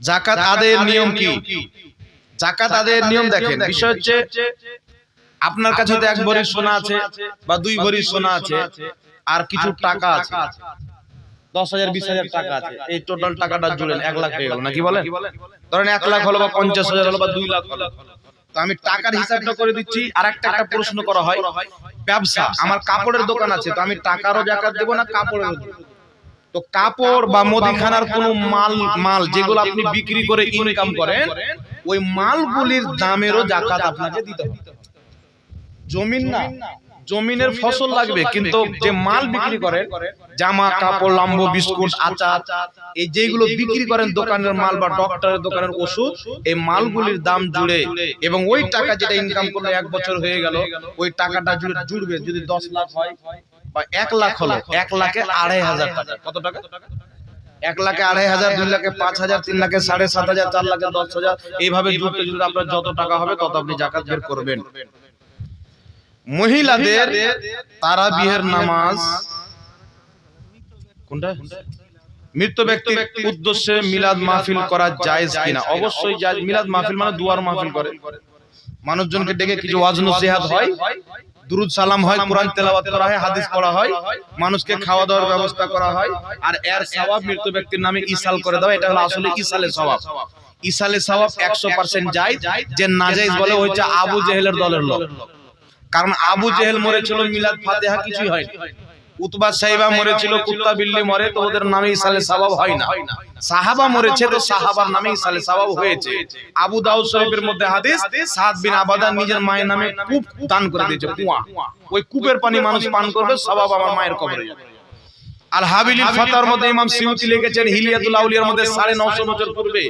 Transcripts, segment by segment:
জাকাত আদায়ের নিয়ম কি? জাকাত আদায়ের নিয়ম দেখেন। বিষয় হচ্ছে আপনার কাছে তো এক ভরি সোনা আছে বা দুই ভরি সোনা আছে আর কিছু টাকা আছে। দশ হাজার বিশ হাজার টাকা আছে। এই টোটাল টাকাটা জুড়েন এক লাখ হয়ে গেল নাকি বলেন? ধরেন এক লাখ হলো বা পঞ্চাশ হাজার হলো বা দুই লাখ হলো। তো আমি টাকার হিসাবটা করে দিচ্ছি আর একটা একটা প্রশ্ন করা হয় ব্যবসা। আমার কাপড়ের দোকান আছে তো আমি টাকারও জাকাত দেবো না কাপড়ের তো কাপড় বা মুদিখানার কোন মাল মাল যেগুলো আপনি বিক্রি করে ইনকাম করেন ওই মালগুলির দামেরও জাকাত আপনাকে দিতে হবে। জমিন না জমিনের ফসল লাগবে কিন্তু যে মাল বিক্রি করেন জামা কাপড় লাম্ব বিস্কুট আচার এই যেগুলো বিক্রি করেন দোকানের মাল বা ডক্টরের দোকানের ওষুধ এই মালগুলির দাম জুড়ে এবং ওই টাকা যেটা ইনকাম করলে এক বছর হয়ে গেল ওই টাকাটা জুড়ে জুড়বে যদি দশ লাখ হয়। এক লাখ হলো এক লাখে আড়াই হাজার টাকা। কত টাকা? এক লাখে আড়াই হাজার দুই লাখে পাঁচ হাজার তিন লাখে সাড়ে সাত হাজার চার লাখে দশ হাজার। এইভাবে জুড়তে জুড়তে আপনার যত টাকা হবে তত আপনি জাকাত বের করবেন। মহিলাদের তারা বিহের নামাজ কোনটা? মৃত ব্যক্তির উদ্দেশ্যে মিলাদ মাহফিল করা জায়েজ কিনা? অবশ্যই জায়েজ। মিলাদ মাহফিল মানে দুয়ার মাহফিল করে। মানুষজনকে ডেকে কিছু ওয়াজ নসিহত হয়? দুরুদ সালাম হয় কোরআন তেলাওয়াত করা হয় হাদিস পড়া হয় মানুষকে খাওয়া দাওয়ার ব্যবস্থা করা হয়। আর এর সওয়াব মৃত ব্যক্তির নামে ইসাল করে দেওয়া এটা হলো আসলে ইসালে সওয়াব। ইসালে সওয়াব। 100% যায় যে নাজায়েজ বলে হচ্ছে আবু জেহেলের দলের লোক। কারণ আবু জেহেল মরেছিল মিলাদ ফাতিহা কিছুই হয়নি। উতবা সাহেবা মরেছিল কুত্তা বিল্লি মরে তো ওদের নামে ইসালে সাবাব হয় না। সাহাবা মরেছে তো সাহাবার নামে ইসালে সাবাব হয়েছে। আবু দাউদ শরীফের মধ্যে হাদিস সাদ বিন আবাদা নিজের মায়ের নামে কূপ দান করে দিয়েছে। কুয়া। ওই কূপের পানি মানুষ পান করবে সাবাব আমার মায়ের কবরে যাবে। আল হাবিলিল ফাতার মধ্যে ইমাম সিউতি লিখেছেন হিলিয়াতুল আউলিয়ার মধ্যে 950 বছর পূর্বে।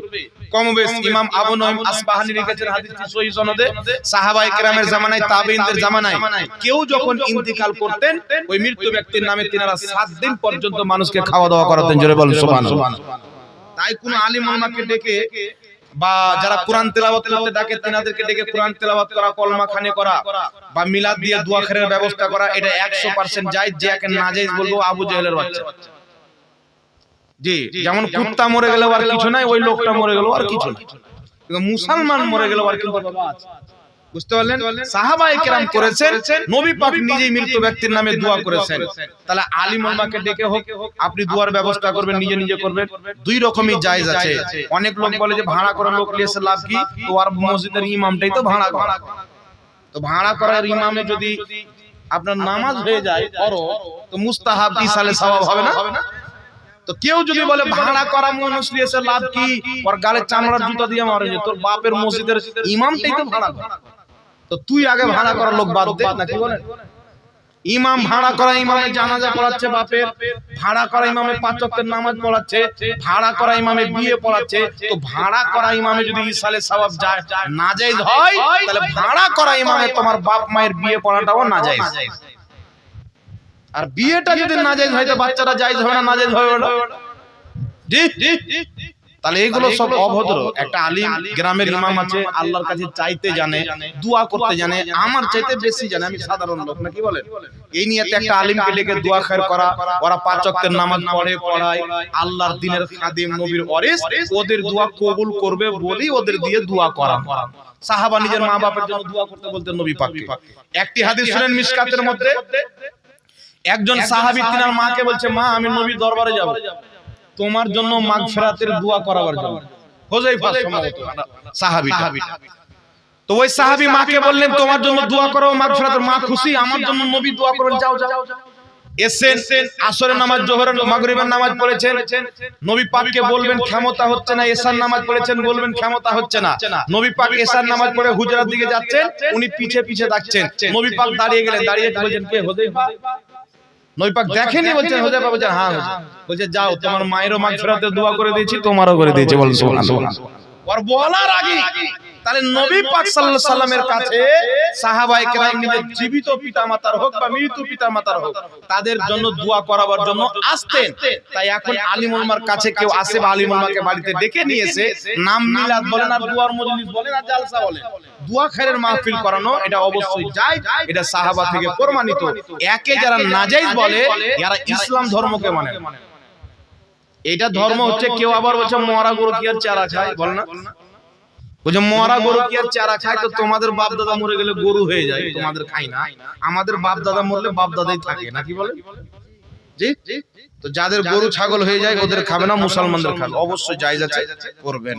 কমবেশ ইমাম আবু নঈম আসবাহানি লিখেছেন হাদিসটি সহিহ সনদে। সাহাবায়ে কেরামের জামানায় তাবেঈনদের জামানায় কেউ যখন ইন্তিকাল করতেন ওই মৃত্যু ব্যক্তির নামে তিনারা 7 দিন পর্যন্ত মানুষকে খাওয়া দাওয়া করাতেন জোরে বলুন সুবহানাল্লাহ। তাই কোন আলিম ওলামাকে ডেকে বা যারা কোরআন তেলাওয়াত করতে ডাকে তিনাদেরকে ডেকে কোরআন তেলাওয়াত করা কলমা খানে করা বা মিলাদ দিয়ে দোয়া খেরের ব্যবস্থা করা এটা একশো পার্সেন্ট যাই যে একে না যাই বলব আবু জেহেলের বাচ্চা। জি যেমন কুত্তা মরে গেল আর কিছু নাই ওই লোকটা মরে গেল আর কিছু নাই। মুসলমান মরে গেল আর কিছু বাবা বুঝতে পারলেন? সাহাবায়ে কেরাম করেছেন নবী পাক নিজেই মৃত ব্যক্তির নামে দোয়া করেছেন। তাহলে আলিম ডেকে হোক আপনি দোয়ার ব্যবস্থা করবেন নিজে নিজে করবেন। দুই রকমই জায়েজ আছে। অনেক লোক বলে যে ভাড়া করা লোক লিয়েছে লাভ কি? তো আর মসজিদের ইমামটাই তো ভাড়া করা। তো ভাড়া করার ইমামে যদি আপনার নামাজ হয়ে যায় তো মুস্তাহাব ইসালে সওয়াব হবে না? তো কেউ যদি বলে ভাড়া করা মানুষ নিয়েছে লাভ কি? ওর গালে চামড়ার জুতা দিয়ে মারে তোর বাপের মসজিদের ইমামটাই তো ভাড়া করে তো তুই আগে ভাড়া করার লোক বাদ দে নাকি বলেন? ইমাম ভাড়া করা ইমামে জানাজা পড়াচ্ছে বাপের ভাড়া করা ইমামে পাঁচ ওয়াক্তের নামাজ পড়াচ্ছে ভাড়া করা ইমামে বিয়ে পড়াচ্ছে তো ভাড়া করা ইমামে যদি ইসালে সওয়াব যায় নাজায়েজ হয় তাহলে ভাড়া করা ইমামে তোমার বাপ মায়ের বিয়ে পড়াটাও নাজায়েজ। আর বিয়েটা যদি নাজায়েজ হয় তো বাচ্চারা জায়েজ হবে না নাজায়েজ হবে না। জি। তাহলে এগুলো সব অভদ্র। একটা আলিম গ্রামের ইমাম আছে আল্লাহর কাছে চাইতে জানে দোয়া করতে জানে। আমার চাইতে বেশি জানে আমি সাধারণ লোক নাকি বলেন? এই নিয়ে একটা আলিমকে ডেকে দোয়া খায়ের করা ওরা পাঁচ ওয়াক্তের নামাজ পড়ে পড়ায়। আল্লাহর দিনের খাদিম নবীর ওয়ারিস ওদের দোয়া কবুল করবে বলেই ওদের দিয়ে দোয়া করা। সাহাবা নিজের মা বাপের জন্য দোয়া করতে বলতেন নবী পাককে একটি হাদিস শুনেন মিশকাতের মধ্যে একজন সাহাবী তিনার মাকে বলছে মা আমি নবীর দরবারে যাব তোমার জন্য মাগফিরাতের দোয়া করাবার জন্য। হুযায়ফা সম্ভবত। সাহাবী তো ওই সাহাবী মাকে বললেন তোমার জন্য দোয়া করো মাগফিরাতের মা খুশি আমার জন্য নবী দোয়া করেন যাও যাও এসেন আসরের নামাজ জোহরের মাগরিবের নামাজ পড়েছেন। নবী পাককে বলবেন ক্ষমতা হচ্ছে না নামাজ পড়েছেন বলবেন ক্ষমতা হচ্ছে না। নবী পাক এশার নামাজ পড়ে হুজরার দিকে যাচ্ছেন উনি পিছে পিছে ডাকছেন। নবী পাক দাঁড়িয়ে গেলেন দাঁড়িয়ে বলছেন কে নবী পাক দেখেনি বলছেন বাবা বলছেন হ্যাঁ বলছে যাও তোমার মায়েরও মাগফিরাতের দোয়া করে দিয়েছি তোমারও করে দিয়েছি বল সুবহানাল্লাহ আর বলার আগে তাহলে নবী পাক সাল্লাল্লাহু আলাইহি সাল্লামের কাছে সাহাবায়ে কেরাম নিজের জীবিত পিতামাতার হোক বা মৃত পিতামাতার হোক তাদের জন্য দোয়া করাবার জন্য আসতেন। তাই এখন আলিম উলমার কাছে কেউ আসে বা আলিম উলমাকে বাড়িতে ডেকে নিয়ে এসে নাম মিলাদ বলেন আর দুয়ার মজলিস বলেন আর জালসা বলেন। দোয়া খায়ের মাহফিল করানো এটা অবশ্যই যায়। এটা সাহাবা থেকে প্রমাণিত। একে যারা নাজায়েজ বলে যারা ইসলাম ধর্মকে মানে। এটা ধর্ম হচ্ছে কেউ আবার বলছে মরা গরু কি আর চারা খায় বল না বলছে মরা গরু কি আর চারা খায়? তো তোমাদের বাপ দাদা মরে গেলে গরু হয়ে যায় তোমাদের খাই না? আমাদের বাপ দাদা মরলে বাপ দাদাই থাকে নাকি বলে? জি? তো যাদের গরু ছাগল হয়ে যায় ওদের খাবে না মুসলমানদের খাবে। অবশ্যই জায়গা আছে করবেন।